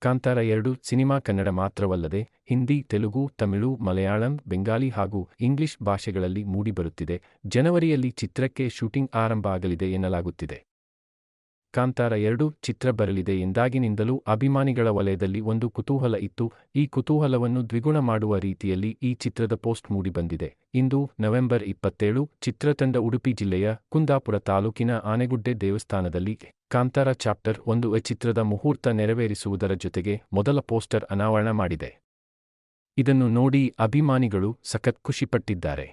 ಕಾಂತಾರ ಎರಡು ಸಿನಿಮಾ ಕನ್ನಡ ಮಾತ್ರವಲ್ಲದೆ ಹಿಂದಿ, ತೆಲುಗು, ತಮಿಳು, ಮಲಯಾಳಂ ಬೆಂಗಾಲಿ ಹಾಗೂ ಇಂಗ್ಲಿಷ್ ಭಾಷೆಗಳಲ್ಲಿ ಮೂಡಿಬರುತ್ತಿದೆ. ಜನವರಿಯಲ್ಲಿ ಚಿತ್ರಕ್ಕೆ ಶೂಟಿಂಗ್ ಆರಂಭ ಆಗಲಿದೆ ಎನ್ನಲಾಗುತ್ತಿದೆ. ಕಾಂತಾರ ಎರಡು ಚಿತ್ರ ಬರಲಿದೆ. ಎಂದಾಗಿನಿಂದಲೂ ಅಭಿಮಾನಿಗಳ ವಲಯದಲ್ಲಿ ಒಂದು ಕುತೂಹಲ ಇತ್ತು. ಈ ಕುತೂಹಲವನ್ನು ದ್ವಿಗುಣ ಮಾಡುವ ರೀತಿಯಲ್ಲಿ ಈ ಚಿತ್ರದ ಪೋಸ್ಟ್ ಮೂಡಿಬಂದಿದೆ. ಇಂದು ನವೆಂಬರ್ ಇಪ್ಪತ್ತೇಳು, ಚಿತ್ರತಂಡ ಉಡುಪಿ ಜಿಲ್ಲೆಯ ಕುಂದಾಪುರ ತಾಲೂಕಿನ ಆನೆಗುಡ್ಡೆ ದೇವಸ್ಥಾನದಲ್ಲಿ ಕಾಂತಾರ ಚಾಪ್ಟರ್ ಒಂದು ಚಿತ್ರದ ಮುಹೂರ್ತ ನೆರವೇರಿಸುವುದರ ಜೊತೆಗೆ ಮೊದಲ ಪೋಸ್ಟರ್ ಅನಾವರಣ ಮಾಡಿದೆ. ಇದನ್ನು ನೋಡಿ ಅಭಿಮಾನಿಗಳು ಸಖತ್ ಖುಷಿಪಟ್ಟಿದ್ದಾರೆ.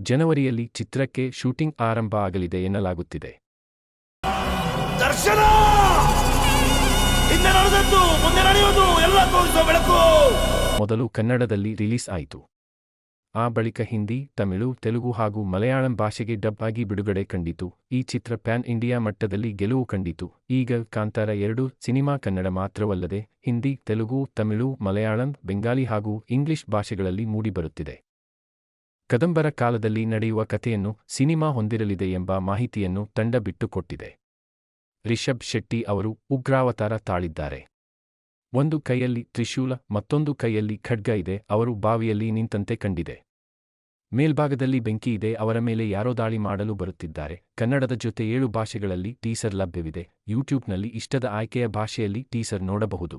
ಜನವರಿಯಲ್ಲಿ ಚಿತ್ರಕ್ಕೆ ಶೂಟಿಂಗ್ ಆರಂಭ ಆಗಲಿದೆ ಎನ್ನಲಾಗುತ್ತಿದೆ. ದರ್ಶನ! ಹಿಂದೆ ನಡೆದದ್ದು, ಮುಂದೆ ನಡೆಯುವುದು ಎಲ್ಲ ತೋರಿಸುವ ಬೆಳಕು. ಮೊದಲು ಕನ್ನಡದಲ್ಲಿ ರಿಲೀಸ್ ಆಯಿತು. ಆ ಬಳಿಕ ಹಿಂದಿ, ತಮಿಳು, ತೆಲುಗು ಹಾಗೂ ಮಲಯಾಳಂ ಭಾಷೆಗೆ ಡಬ್ ಆಗಿ ಬಿಡುಗಡೆ ಕಂಡಿತು. ಈ ಚಿತ್ರ ಪ್ಯಾನ್ ಇಂಡಿಯಾ ಮಟ್ಟದಲ್ಲಿ ಗೆಲುವು ಕಂಡಿತು. ಈಗ ಕಾಂತಾರ ಎರಡು ಸಿನಿಮಾ ಕನ್ನಡ ಮಾತ್ರವಲ್ಲದೆ ಹಿಂದಿ, ತೆಲುಗು, ತಮಿಳು, ಮಲಯಾಳಂ, ಬೆಂಗಾಲಿ ಹಾಗೂ ಇಂಗ್ಲಿಷ್ ಭಾಷೆಗಳಲ್ಲಿ ಮೂಡಿಬರುತ್ತಿದೆ. ಕದಂಬರ ಕಾಲದಲ್ಲಿ ನಡೆಯುವ ಕಥೆಯನ್ನು ಸಿನಿಮಾ ಹೊಂದಿರಲಿದೆ ಎಂಬ ಮಾಹಿತಿಯನ್ನು ತಂಡ ಬಿಟ್ಟುಕೊಟ್ಟಿದೆ. ರಿಷಬ್ ಶೆಟ್ಟಿ ಅವರು ಉಗ್ರಾವತಾರ ತಾಳಿದ್ದಾರೆ. ಒಂದು ಕೈಯಲ್ಲಿ ತ್ರಿಶೂಲ, ಮತ್ತೊಂದು ಕೈಯಲ್ಲಿ ಖಡ್ಗ ಇದೆ, ಅವರು ಬಾವಿಯಲ್ಲಿ ನಿಂತಂತೆ ಕಂಡಿದೆ. ಮೇಲ್ಭಾಗದಲ್ಲಿ ಬೆಂಕಿ ಇದೆ, ಅವರ ಮೇಲೆ ಯಾರೋ ದಾಳಿ ಮಾಡಲು ಬರುತ್ತಿದ್ದಾರೆ. ಕನ್ನಡದ ಜೊತೆ ಏಳು ಭಾಷೆಗಳಲ್ಲಿ ಟೀಸರ್ ಲಭ್ಯವಿದೆ. ಯೂಟ್ಯೂಬ್ನಲ್ಲಿ ಇಷ್ಟದ ಆಯ್ಕೆಯ ಭಾಷೆಯಲ್ಲಿ ಟೀಸರ್ ನೋಡಬಹುದು.